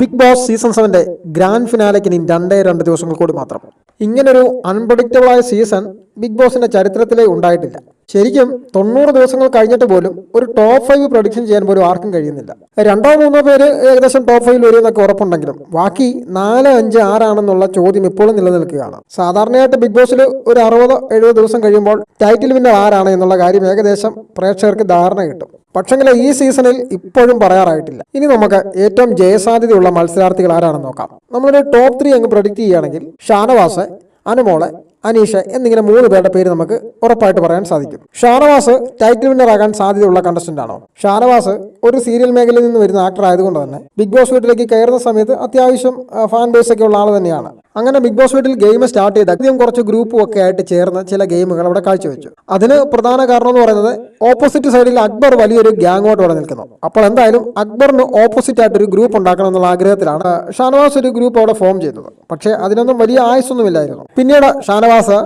Big Boss season സെവന്റെ grand ഫിനാലയ്ക്ക് ഇനി രണ്ടേ രണ്ട് ദിവസങ്ങൾ കൂടി മാത്രം. ഇങ്ങനൊരു അൺപ്രഡിക്റ്റബിൾ ആയ സീസൺ ബിഗ് ബോസിന്റെ ചരിത്രത്തിലേ ഉണ്ടായിട്ടില്ല. ശരിക്കും തൊണ്ണൂറ് ദിവസങ്ങൾ കഴിഞ്ഞിട്ട് പോലും ഒരു ടോപ്പ് ഫൈവ് പ്രൊഡിക്ഷൻ ചെയ്യാൻ പോലും ആർക്കും കഴിയുന്നില്ല. രണ്ടോ മൂന്നോ പേര് ഏകദേശം ടോപ്പ് ഫൈവിൽ വരുമെന്നൊക്കെ ഉറപ്പുണ്ടെങ്കിലും ബാക്കി നാല് അഞ്ച് ആറാണെന്നുള്ള ചോദ്യം ഇപ്പോഴും നിലനിൽക്കുകയാണ്. സാധാരണയായിട്ട് ബിഗ് ബോസിൽ ഒരു അറുപത് എഴുപത് ദിവസം കഴിയുമ്പോൾ ടൈറ്റിൽ വിന്നർ ആരാണ് എന്നുള്ള കാര്യം ഏകദേശം പ്രേക്ഷകർക്ക് ധാരണ കിട്ടും. പക്ഷെങ്കിൽ ഈ സീസണിൽ ഇപ്പോഴും പറയാറായിട്ടില്ല. ഇനി നമുക്ക് ഏറ്റവും ജയസാധ്യതയുള്ള മത്സരാർത്ഥികൾ ആരാണെന്ന് നോക്കാം. നമ്മളൊരു ടോപ്പ് ത്രീ അങ്ങ് പ്രൊഡിക്റ്റ് ചെയ്യുകയാണെങ്കിൽ ഷാനവാസ് അനുമോൾ അനീഷ് എന്നിങ്ങനെ മൂന്ന് പേരുടെ പേര് നമുക്ക് ഉറപ്പായിട്ട് പറയാൻ സാധിക്കും. ഷാനവാസ് ടൈറ്റിൽ വിന്നർ ആകാൻ സാധ്യതയുള്ള കണ്ടസ്റ്റന്റ് ആണോ? ഷാനവാസ് ഒരു സീരിയൽ മേഖലയിൽ നിന്ന് വരുന്ന ആക്ടർ ആയതുകൊണ്ട് തന്നെ ബിഗ് ബോസ് വീട്ടിലേക്ക് കയറുന്ന സമയത്ത് അത്യാവശ്യം ഫാൻ ബേസ് ഒക്കെ ഉള്ള ആൾ തന്നെയാണ്. അങ്ങനെ ബിഗ് ബോസ് വീട്ടിൽ ഗെയിം സ്റ്റാർട്ട് ചെയ്ത് അധികം കുറച്ച് ഗ്രൂപ്പും ഒക്കെ ആയിട്ട് ചേർന്ന് ചില ഗെയിമുകൾ അവിടെ കാഴ്ചവെച്ചു. അതിന് പ്രധാന കാരണം എന്ന് പറയുന്നത് ഓപ്പോസിറ്റ് സൈഡിൽ അക്ബർ വലിയൊരു ഗ്യാങ്ങോട്ട് അവിടെ നിൽക്കുന്നു. അപ്പോൾ എന്തായാലും അക്ബറിന് ഓപ്പോസിറ്റ് ആയിട്ട് ഒരു ഗ്രൂപ്പ് ഉണ്ടാക്കണം എന്നുള്ള ആഗ്രഹത്തിലാണ് ഷാനവാസ് ഒരു ഗ്രൂപ്പ് അവിടെ ഫോം ചെയ്തത്. പക്ഷേ അതിനൊന്നും വലിയ ആയുസൊന്നുമില്ലായിരുന്നു പിന്നീട് ഷാനവാസ്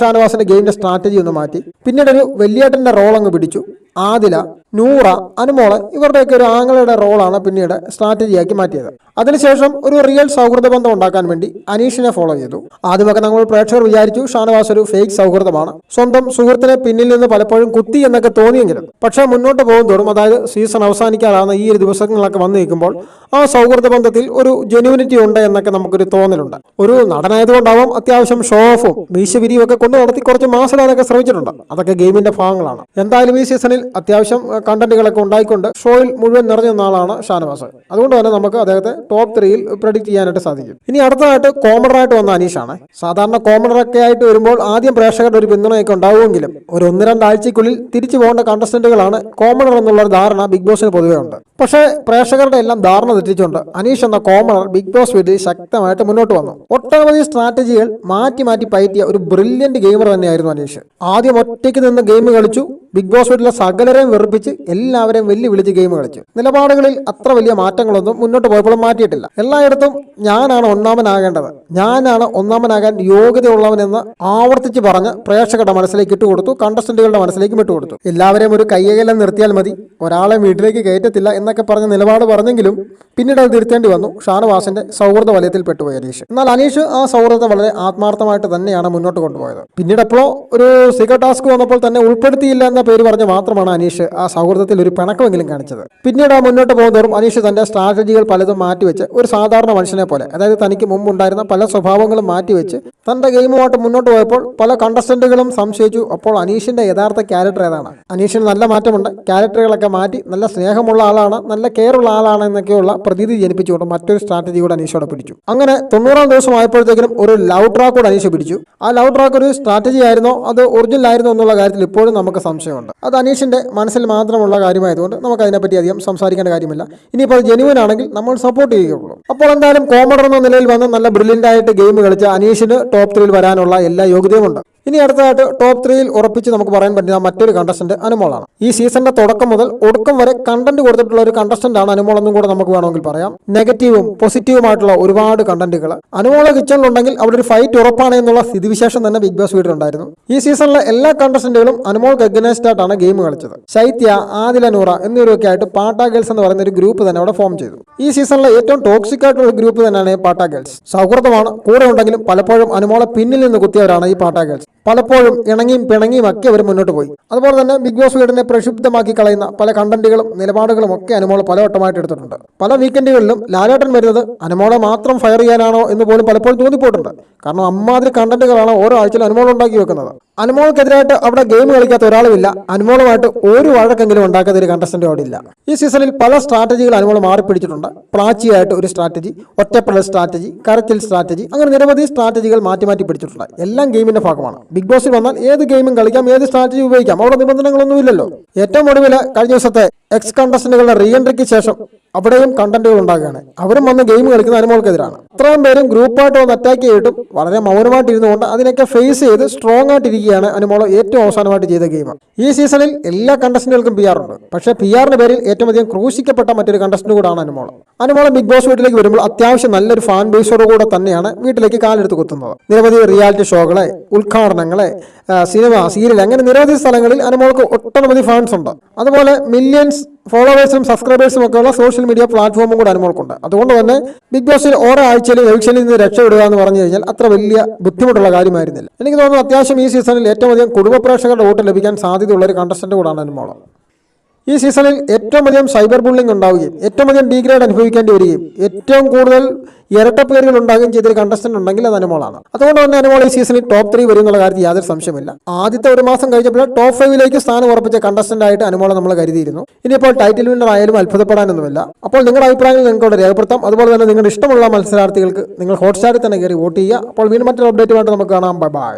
ഷാനവാസിന്റെ ഗെയിമിന്റെ സ്ട്രാറ്റജി ഒന്ന് മാറ്റി. പിന്നീട് ഒരു വലിയേട്ടന്റെ റോൾ അങ്ങ് പിടിച്ചു. ആദില നൂറ അനുമോൾ ഇവരുടെയൊക്കെ ഒരു ആങ്ങളയുടെ റോളാണ് പിന്നീട് സ്ട്രാറ്റജിയാക്കി മാറ്റിയത്. അതിനുശേഷം ഒരു റിയൽ സൗഹൃദ ബന്ധം ഉണ്ടാക്കാൻ വേണ്ടി അനീഷിനെ ഫോളോ ചെയ്തു. ആദ്യമൊക്കെ നമ്മൾ പ്രേക്ഷകർ വിചാരിച്ചു ഷാനവാസ് ഒരു ഫേക്ക് സൗഹൃദമാണ്. സ്വന്തം സുഹൃത്തിനെ പിന്നിൽ നിന്ന് പലപ്പോഴും കുത്തി എന്നൊക്കെ തോന്നിയെങ്കിലും പക്ഷേ മുന്നോട്ട് പോകും തോറും അതായത് സീസൺ അവസാനിക്കാറാകുന്ന ഈ ഒരു ദിവസങ്ങളൊക്കെ വന്നു നിൽക്കുമ്പോൾ ആ സൗഹൃദ ബന്ധത്തിൽ ഒരു ജെന്യൂനിറ്റി ഉണ്ട് എന്നൊക്കെ നമുക്കൊരു തോന്നലുണ്ട്. ഒരു നടനായതുകൊണ്ടാവും അത്യാവശ്യം ഷോ ഓഫും മീശവിരിയും ഒക്കെ കൊണ്ടു നടത്തി കുറച്ച് മാസിടാനൊക്കെ ശ്രമിച്ചിട്ടുണ്ട്. അതൊക്കെ ഗെയിമിന്റെ ഭാഗങ്ങളാണ്. എന്തായാലും ഈ സീസണിൽ അത്യാവശ്യം കണ്ടന്റുകളൊക്കെ ഉണ്ടായിക്കൊണ്ട് ഷോയിൽ മുഴുവൻ നിറഞ്ഞ നാളാണ് ഷാനവാസ്. അതുകൊണ്ട് തന്നെ നമുക്ക് അദ്ദേഹത്തെ ടോപ്പ് ത്രീയിൽ പ്രഡിക്റ്റ് ചെയ്യാനായിട്ട് സാധിക്കും. ഇനി അടുത്തതായിട്ട് കോമഡറായിട്ട് വന്ന അനീഷാണ്. സാധാരണ കോമഡറൊക്കെ ആയിട്ട് വരുമ്പോൾ ആദ്യം പ്രേക്ഷകരുടെ ഒരു പിന്തുണയൊക്കെ ഉണ്ടാവുമെങ്കിലും ഒരു ഒന്ന് രണ്ടാഴ്ചക്കുള്ളിൽ തിരിച്ചു പോകേണ്ട കണ്ടസ്റ്റന്റുകളാണ് കോമണർ എന്നുള്ള ഒരു ധാരണ ബിഗ് ബോസിന് പൊതുവേ ഉണ്ട്. പക്ഷേ പ്രേക്ഷകരുടെ എല്ലാം ധാരണ തെറ്റിച്ചുകൊണ്ട് അനീഷ് എന്ന കോമണർ ബിഗ് ബോസ് വീട്ടിൽ ശക്തമായിട്ട് മുന്നോട്ട് വന്നു. ഒട്ടനവധി സ്ട്രാറ്റജികൾ മാറ്റി മാറ്റി പയറ്റിയ ഒരു ബ്രില്യന്റ് ഗെയിമർ തന്നെയായിരുന്നു അനീഷ്. ആദ്യം ഒറ്റയ്ക്ക് നിന്ന് ഗെയിം കളിച്ചു ബിഗ് ബോസ് വീട്ടിലെ സകലരെയും വെറുപ്പിച്ച് എല്ലാവരെയും വെല്ലുവിളിച്ച് ഗെയിം കളിച്ചു. നിലപാടുകളിൽ അത്ര വലിയ മാറ്റങ്ങളൊന്നും മുന്നോട്ട് പോയപ്പോഴും മാറ്റിയിട്ടില്ല. എല്ലായിടത്തും ഞാനാണ് ഒന്നാമനാകേണ്ടത്. ഞാനാണ് ഒന്നാമനാകാൻ യോഗ്യതയുള്ളവനെന്ന് ആവർത്തിച്ച് പറഞ്ഞ് പ്രേക്ഷകരുടെ മനസ്സിലേക്ക് ഇട്ടുകൊടുത്തു കണ്ടസ്റ്റന്റുകളുടെ മനസ്സിലേക്ക് ഇട്ടുകൊടുത്തു എല്ലാവരെയും ഒരു കയ്യകലം നിർത്തിയാൽ മതി. ഒരാളെ വീട്ടിലേക്ക് കയറ്റത്തില്ല എന്നൊക്കെ പറഞ്ഞ നിലപാട് പറഞ്ഞെങ്കിലും പിന്നീട് അത് തിരുത്തേണ്ടി വന്നു. ഷാനവാസിന്റെ സൗഹൃദ വലയത്തിൽ പെട്ടുപോയി അനീഷ്. എന്നാൽ അനീഷ് ആ സൗഹൃദത്തെ വളരെ ആത്മാർത്ഥമായിട്ട് തന്നെയാണ് മുന്നോട്ട് കൊണ്ടുപോയത്. പിന്നീട് എപ്പോഴോ ഒരു സീക്രട്ട് ടാസ്ക് വന്നപ്പോൾ തന്നെ ഉൾപ്പെടുത്തിയില്ല എന്ന പേര് പറഞ്ഞ് മാത്രമാണ് അനീഷ് ആ സൗഹൃദത്തിൽ ഒരു പിണക്കമെങ്കിലും കാണിച്ചത്. പിന്നീട് ആ മുന്നോട്ട് പോകുന്നതോറും അനീഷ് തന്റെ സ്ട്രാറ്റജികൾ പലതും മാറ്റിവെച്ച് ഒരു സാധാരണ മനുഷ്യനെ പോലെ അതായത് തനിക്ക് മുമ്പുണ്ടായിരുന്ന പല സ്വഭാവങ്ങളും മാറ്റിവെച്ച് തന്റെ ഗെയിമുമായിട്ട് മുന്നോട്ട് പോയപ്പോൾ പല കണ്ടസ്റ്റന്റുകളും സംശയിച്ചു അപ്പോൾ അനീഷിന്റെ യഥാർത്ഥ ക്യാരക്ടർ ഏതാണ്? അനീഷിന് നല്ല മാറ്റമുണ്ട് ക്യാരക്ടറുകളൊക്കെ മാറ്റി നല്ല സ്നേഹമുള്ള ആളാണ് നല്ല കെയർ ഉള്ള ആളാണ് എന്നൊക്കെയുള്ള പ്രതീതി ജനിപ്പിച്ചുകൊണ്ട് മറ്റൊരു സ്ട്രാറ്റജി കൂടെ അനീഷോടെ പിടിച്ചു. അങ്ങനെ തൊണ്ണൂറാം ദിവസം ആയപ്പോഴത്തേക്കും ഒരു ലവ് ട്രാക്ക് കൂടെ അനീഷ് പിടിച്ചു. ആ ലവ് ട്രാക്ക് ഒരു സ്ട്രാറ്റജി ആയിരുന്നോ അത് ഒറിജിനൽ ആയിരുന്നോ എന്നുള്ള കാര്യത്തിൽ ഇപ്പോഴും നമുക്ക് സംശയമുണ്ട്. അത് അനീഷിന്റെ മനസ്സിൽ മാത്രമുള്ള കാര്യമായതുകൊണ്ട് നമുക്ക് അതിനെപ്പറ്റി അധികം സംസാരിക്കേണ്ട കാര്യമില്ല. ഇനിയിപ്പോൾ അത് ജെനുവൻ ആണെങ്കിൽ നമ്മൾ സപ്പോർട്ട് ചെയ്യുകയുള്ളൂ. അപ്പോൾ എന്തായാലും കോമഡർ എന്ന നിലയിൽ വന്ന് നല്ല ബ്രില്യന്റ് ആയിട്ട് ഗെയിം കളിച്ച അനീഷിന് ടോപ്പ് ത്രീയിൽ വരാനുള്ള എല്ലാ യോഗ്യതയുമുണ്ട് ഇനി അടുത്തതായിട്ട് ടോപ്പ് ത്രീയിൽ ഉറപ്പിച്ച് നമുക്ക് പറയാൻ പറ്റുന്ന മറ്റൊരു കണ്ടസ്റ്റന്റ് അനുമോളാണ്. ഈ സീസണിന്റെ തുടക്കം മുതൽ ഒടുക്കം വരെ കണ്ടന്റ് കൊടുത്തിട്ടുള്ള ഒരു കണ്ടസ്റ്റന്റ് ആണ് അനുമോൾ എന്നും കൂടെ നമുക്ക് വേണമെങ്കിൽ പറയാം. നെഗറ്റീവും പോസിറ്റീവുമായിട്ടുള്ള ഒരുപാട് കണ്ടന്റുകൾ അനുമോള കിച്ചണിലുണ്ടെങ്കിൽ അവിടെ ഒരു ഫൈറ്റ് ഉറപ്പാണ് എന്നുള്ള സ്ഥിതിവിശേഷം തന്നെ ബിഗ് ബോസ് വീട്ടിലുണ്ടായിരുന്നു ഈ സീസണിലെ എല്ലാ കണ്ടസ്റ്റന്റുകളും അനുമോൾക്ക് എഗനസ്റ്റ് ആയിട്ടാണ് ഗെയിം കളിച്ചത്. ശൈത്യ ആദില നൂറ എന്നിവരൊക്കെ ആയിട്ട് പാട്ടാ ഗേൾസ് എന്ന് പറയുന്ന ഒരു ഗ്രൂപ്പ് തന്നെ അവിടെ ഫോം ചെയ്തു. ഈ സീസണിലെ ഏറ്റവും ടോക്സിക് ആയിട്ടുള്ള ഒരു ഗ്രൂപ്പ് തന്നെയാണ് പാട്ടാ ഗേൾസ് സൗഹൃദമാണ്. കൂടെ ഉണ്ടെങ്കിലും പലപ്പോഴും അനുമോളെ പിന്നിൽ നിന്ന് കുത്തിയവരാണ് ഈ പാട്ടാ ഗേൾസ് പലപ്പോഴും ഇണങ്ങിയും പിണങ്ങിയും ഒക്കെ അവർ മുന്നോട്ട് പോയി. അതുപോലെ തന്നെ ബിഗ് ബോസ് വീടിനെ പ്രക്ഷുബ്ധമാക്കി കളയുന്ന പല കണ്ടന്റുകളും നിലപാടുകളും ഒക്കെ അനുമോൾ പലവട്ടമായിട്ട് എടുത്തിട്ടുണ്ട്. പല വീക്കെൻഡുകളിലും ലാലേട്ടൻ വരുന്നത് അനുമോളെ മാത്രം ഫയർ ചെയ്യാനാണോ എന്ന് പോലും പലപ്പോഴും തോന്നിപ്പോയിട്ടുണ്ട്. കാരണം അമ്മാതിരി കണ്ടന്റുകളാണ് ഓരോ ആഴ്ചയിലും അനുമോൾ ഉണ്ടാക്കി വെക്കുന്നത്. അനുമോൾക്കെതിരായിട്ട് അവിടെ ഗെയിം കളിക്കാത്ത ഒരാളുമില്ല. അനുമോളുമായിട്ട് ഒരു വഴക്കെങ്കിലും ഉണ്ടാക്കാത്ത ഒരു കണ്ടസ്റ്റന്റ് അവിടെ ഇല്ല ഈ സീസണിൽ പല സ്ട്രാറ്റജികൾ അനുമോൾ മാറിപ്പിടിച്ചിട്ടുണ്ട്. പ്രാച്ചിയായിട്ട് ഒരു സ്ട്രാറ്റജി ഒറ്റപ്പെടൽ സ്ട്രാറ്റജി കരച്ചിൽ സ്ട്രാറ്റജി അങ്ങനെ നിരവധി സ്ട്രാറ്റജികൾ മാറ്റി മാറ്റി പിടിച്ചിട്ടുണ്ട്. എല്ലാം ഗെയിമിന്റെ ഭാഗമാണ്. ബിഗ് ബോസിൽ വന്നാൽ ഏത് ഗെയിമും കളിക്കാം ഏത് സ്ട്രാറ്റജി ഉപയോഗിക്കാം. അവിടെ നിബന്ധനകളൊന്നുമില്ലല്ലോ. ഏറ്റവും ഒടുവിൽ കഴിഞ്ഞ ദിവസത്തെ എക്സ് കണ്ടസ്റ്റന്റുകളുടെ റീ എൻട്രിക്ക് ശേഷം അവിടെയും കണ്ടന്റുകൾ ഉണ്ടാകുകയാണ്. അവരും വന്ന് ഗെയിം കളിക്കുന്ന അനുമോൾക്കെതിരാണ് ഇത്രയും പേരും ഗ്രൂപ്പായിട്ട് വന്ന് അറ്റാക്ക് ചെയ്തിട്ടും വളരെ മൗനമായിട്ട് ഇരുന്നുകൊണ്ട് അതിനൊക്കെ ഫേസ് ചെയ്ത് സ്ട്രോങ് ആയിട്ട് ഇരിക്കുകയാണ് അനുമോൾ ഏറ്റവും അവസാനമായിട്ട് ചെയ്ത ഗെയിം ഈ സീസണിൽ എല്ലാ കണ്ടസ്റ്റന്റുകൾക്കും പി ഉണ്ട്. പക്ഷേ പി ആറിന് പേരിൽ ഏറ്റവും അധികം ക്രൂശിക്കപ്പെട്ട മറ്റൊരു കണ്ടസ്റ്റന്റ് കൂടാണ് അനുമോൾ അനുമോൾ ബിഗ് ബോസ് വീട്ടിലേക്ക് വരുമ്പോൾ അത്യാവശ്യം നല്ലൊരു ഫാൻ ബേസോട് കൂടെ തന്നെയാണ് വീട്ടിലേക്ക് കാലെടുത്ത് കുത്തുന്നത്. നിരവധി റിയാലിറ്റി ഷോകളെ ഉദ്ഘാടനങ്ങളെ സിനിമ സീരിയൽ അങ്ങനെ നിരവധി സ്ഥലങ്ങളിൽ അനുമോൾക്ക് ഒട്ടനവധി ഫാൻസ് ഉണ്ട്. അതുപോലെ മില്യൺസ് ഫോളോവേഴ്സും സബ്സ്ക്രൈബേഴ്സും ഒക്കെയുള്ള സോഷ്യൽ മീഡിയ പ്ലാറ്റ്ഫോമും കൂടെ അനുമോൾക്കുണ്ട്. അതുകൊണ്ട് തന്നെ ബിഗ് ബോസിൽ ഓരോ ആഴ്ചയിലും എവിക്ഷനിൽ നിന്ന് രക്ഷപ്പെടുക എന്ന് പറഞ്ഞു കഴിഞ്ഞാൽ അത്ര വലിയ ബുദ്ധിമുട്ടുള്ള കാര്യമായിരുന്നില്ല. എനിക്ക് തോന്നുന്നു അത്യാവശ്യം ഈ സീസണിൽ ഏറ്റവും അധികം കുടുംബ പ്രേക്ഷകരുടെ വോട്ട് ലഭിക്കാൻ സാധ്യതയുള്ള ഒരു കണ്ടസ്റ്റന്റ് കൂടാണ് അനുമോൾ ഈ സീസണിൽ ഏറ്റവും അധികം സൈബർ ബുള്ളിംഗ് ഉണ്ടാവുകയും ഏറ്റവും അധികം ഡീഗ്രേഡ് അനുഭവിക്കേണ്ടി വരികയും ഏറ്റവും കൂടുതൽ ഇരട്ട പേരുകൾ ഉണ്ടാകുകയും ചെയ്തൊരു കണ്ടസ്റ്റന്റ് ഉണ്ടെങ്കിൽ അത് അനുമോളാണ്. അതുകൊണ്ട് തന്നെ അനുമോൾ ഈ സീസണിൽ ടോപ്പ് ത്രീ വരും എന്നുള്ള കാര്യത്തിൽ യാതൊരു സംശയമില്ല ആദ്യത്തെ ഒരു മാസം കഴിഞ്ഞപ്പോൾ ടോപ്പ് ഫൈവിലേക്ക് സ്ഥാനം ഉറപ്പിച്ച കണ്ടസ്റ്റന്റ് ആയിട്ട് അനുമോളെ നമ്മൾ കരുതിയിരുന്നു. ഇനിയിപ്പോൾ ടൈറ്റിൽ വിന്നർ ആയാലും അത്ഭുതപ്പെടാനൊന്നുമില്ല. അപ്പോൾ നിങ്ങളുടെ അഭിപ്രായങ്ങൾ നിങ്ങൾക്കോട് രേഖപ്പെടുത്താം. അതുപോലെ തന്നെ നിങ്ങളുടെ ഇഷ്ടമുള്ള മത്സരാർത്ഥികൾക്ക് നിങ്ങൾ ഹോട്ട്സ്റ്റാറിൽ തന്നെ കയറി വോട്ട് ചെയ്യുക. അപ്പോൾ വീണ്ടും മറ്റൊരു അപ്ഡേറ്റുമായിട്ട് നമുക്ക് കാണാം. Bye bye